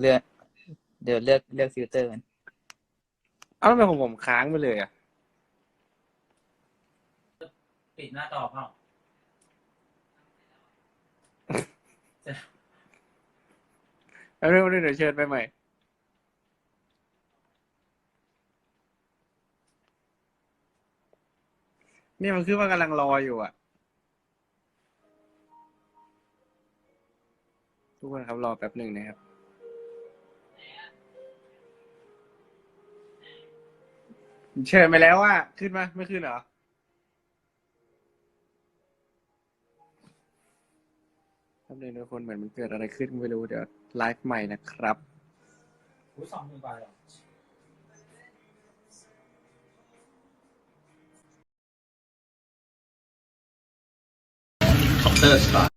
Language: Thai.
เลือกเดี๋ยวเลือกเลือกฟิลเตอร์กันเอ้าทำไมของผมค้างไปเลยอะ ปิดหน้าจอเปล่าแล้วเรื่องนี้เดี๋ยวเชิญไปใหม่ นี่มันคือว่ากำลังรออยู่อะ ทุกคนครับรอแป๊บหนึ่งนะครับ เชิญไปแล้วว่า ขึ้นมาไม่ขึ้นเหรอแป๊บหนึงทุกคนเหมือนมันเกิดอะไรขึ้นไม่รู้เดี๋ยวไลฟ์ใหม่นะครับหูสองหมื่นบาทเหรอเคาน์เตอร์สตาร์